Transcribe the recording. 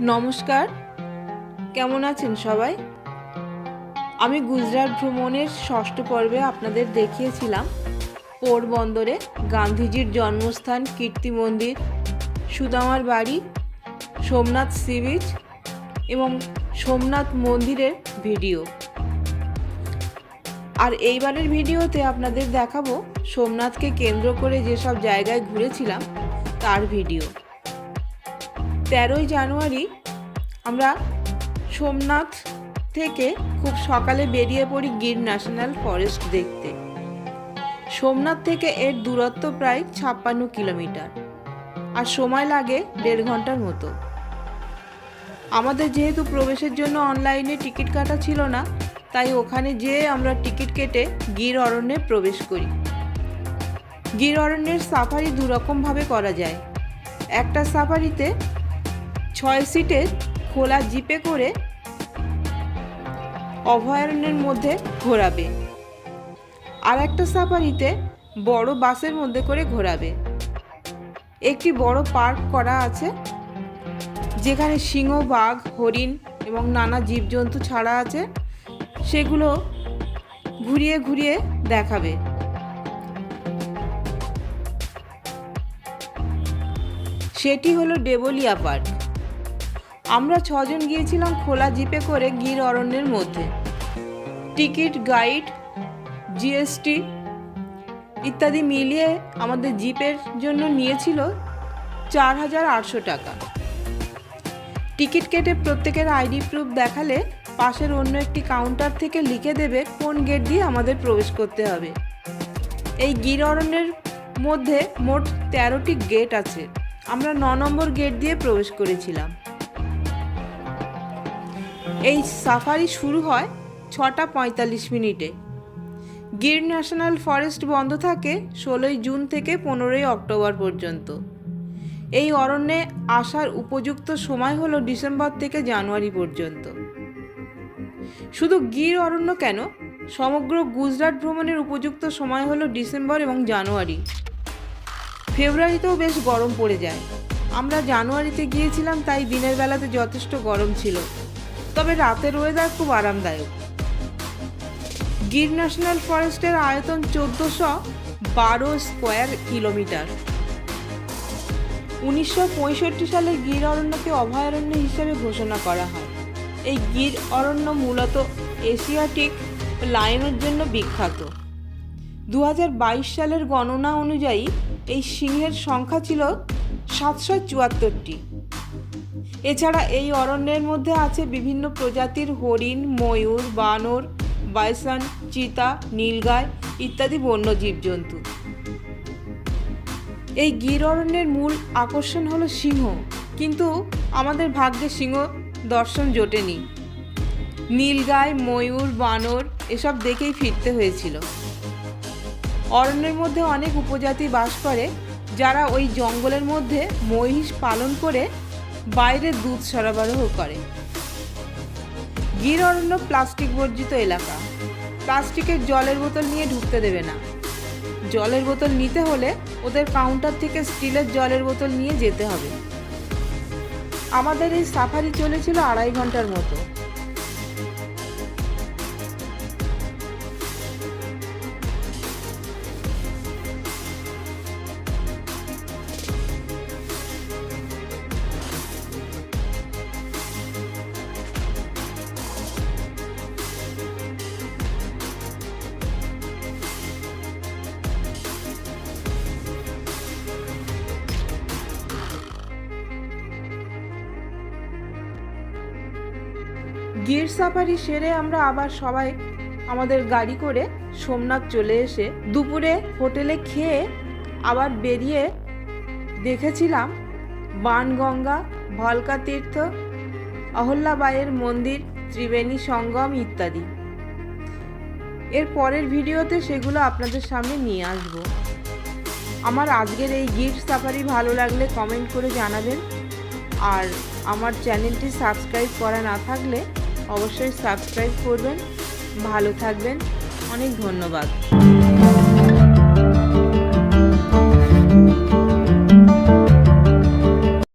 নমস্কার। কেমন আছেন সবাই? আমি গুজরাট ভ্রমণের ষষ্ঠ পর্বে আপনাদের দেখিয়েছিলাম পোরবন্দরে গান্ধীজির জন্মস্থান, কীর্তি মন্দির, সুদামার বাড়ি, সোমনাথ সি বিচ এবং সোমনাথ মন্দিরের ভিডিও। আর এইবারের ভিডিওতে আপনাদের দেখাবো সোমনাথকে কেন্দ্র করে যেসব জায়গায় ঘুরেছিলাম তার ভিডিও। তেরোই জানুয়ারি আমরা সোমনাথ থেকে খুব সকালে বেরিয়ে পড়ি গির ন্যাশনাল ফরেস্ট দেখতে। সোমনাথ থেকে এর দূরত্ব প্রায় ছাপ্পান্ন কিলোমিটার। আর সময় লাগে দেড় ঘণ্টার মতো। আমাদের যেহেতু প্রবেশের জন্য অনলাইনে টিকিট কাটা ছিল না, তাই ওখানে যেয়ে আমরা টিকিট কেটে গির অরণ্যে প্রবেশ করি। গির অরণ্যের সাফারি দুরকমভাবে করা যায়। একটা সাফারিতে ছয় সিটের খোলা জিপে করে অভয়ারণ্যের মধ্যে ঘোরাবে। আর একটা সাফারিতে বড় বাসের মধ্যে করে ঘোরাবে। একটি বড় পার্ক করা আছে, যেখানে সিংহ, বাঘ, হরিণ এবং নানা জীবজন্তু ছাড়া আছে, সেগুলো ঘুরিয়ে ঘুরিয়ে দেখাবে। সেটি হলো ডেবলিয়া পার্ক। আমরা ছজন গিয়েছিলাম খোলা জিপে করে গির অরণ্যের মধ্যে। টিকিট, গাইড, জিএসটি ইত্যাদি মিলিয়ে আমাদের জিপের জন্য নিয়েছিল চার হাজার আটশো টাকা। টিকিট কেটে প্রত্যেকের আইডি প্রুফ দেখালে পাশের অন্য একটি কাউন্টার থেকে লিখে দেবে কোন গেট দিয়ে আমাদের প্রবেশ করতে হবে। এই গির অরণ্যের মধ্যে মোট তেরোটি গেট আছে। আমরা ন নম্বর গেট দিয়ে প্রবেশ করেছিলাম। এই সাফারি শুরু হয় ছটা পঁয়তাল্লিশ মিনিটে। গির ন্যাশনাল ফরেস্ট বন্ধ থাকে ষোলোই জুন থেকে পনেরোই অক্টোবর পর্যন্ত। এই অরণ্যে আসার উপযুক্ত সময় হলো ডিসেম্বর থেকে জানুয়ারি পর্যন্ত। শুধু গির অরণ্য কেন? সমগ্র গুজরাট ভ্রমণের উপযুক্ত সময় হলো ডিসেম্বর এবং জানুয়ারি। ফেব্রুয়ারিতেও বেশ গরম পড়ে যায়। আমরা জানুয়ারিতে গিয়েছিলাম, তাই দিনের বেলাতে যথেষ্ট গরম ছিল। তবে রাতের ওয়েদার খুব আরামদায়ক। গির ন্যাশনাল ফরেস্টের আয়তন চোদ্দোশো বারো স্কোয়ার কিলোমিটার উনিশশো পঁয়ষট্টি সালে গির অরণ্যকে অভয়ারণ্য হিসেবে ঘোষণা করা হয়। এই গির অরণ্য মূলত এশিয়াটিক লায়নের জন্য বিখ্যাত। দু হাজার বাইশ সালের গণনা অনুযায়ী এই সিংহের সংখ্যা ছিল সাতশো চুয়াত্তরটি। এছাড়া এই অরণ্যের মধ্যে আছে বিভিন্ন প্রজাতির হরিণ, ময়ূর, বানর, বাইসন, চিতা, নীলগায় ইত্যাদি বন্য জীবজন্তু। এই গির অরণ্যের মূল আকর্ষণ হলো সিংহ, কিন্তু আমাদের ভাগ্যে সিংহ দর্শন জোটেনি। নীলগায়, ময়ূর, বানর এসব দেখেই ফিরতে হয়েছিল। অরণ্যের মধ্যে অনেক উপজাতি বাস করে, যারা ওই জঙ্গলের মধ্যে মহিষ পালন করে বাইরে দুধ সরবরাহ করে। গির অরণ্য প্লাস্টিক বর্জিত এলাকা। প্লাস্টিকের জলের বোতল নিয়ে ঢুকতে দেবে না। জলের বোতল নিতে হলে ওদের কাউন্টার থেকে স্টিলের জলের বোতল নিয়ে যেতে হবে। আমাদের এই সাফারি চলেছিল আড়াই ঘণ্টার মতো। গির সাফারি সেরে আমরা আবার সবাই আমাদের গাড়ি করে সোমনাথ চলে এসে দুপুরে হোটেলে খেয়ে আবার বেরিয়ে দেখেছিলাম বানগঙ্গা ভলকা তীর্থ অহল্যাবাইয়ের মন্দির, ত্রিবেণী সঙ্গম ইত্যাদি। এর পরের ভিডিওতে সেগুলো আপনাদের সামনে নিয়ে আসব। আমার আজকের এই গির সাফারি ভালো লাগলে কমেন্ট করে জানাবেন। আর আমার চ্যানেলটি সাবস্ক্রাইব করা না থাকলে অবশ্যই সাবস্ক্রাইব করবেন। ভালো থাকবেন। অনেক ধন্যবাদ।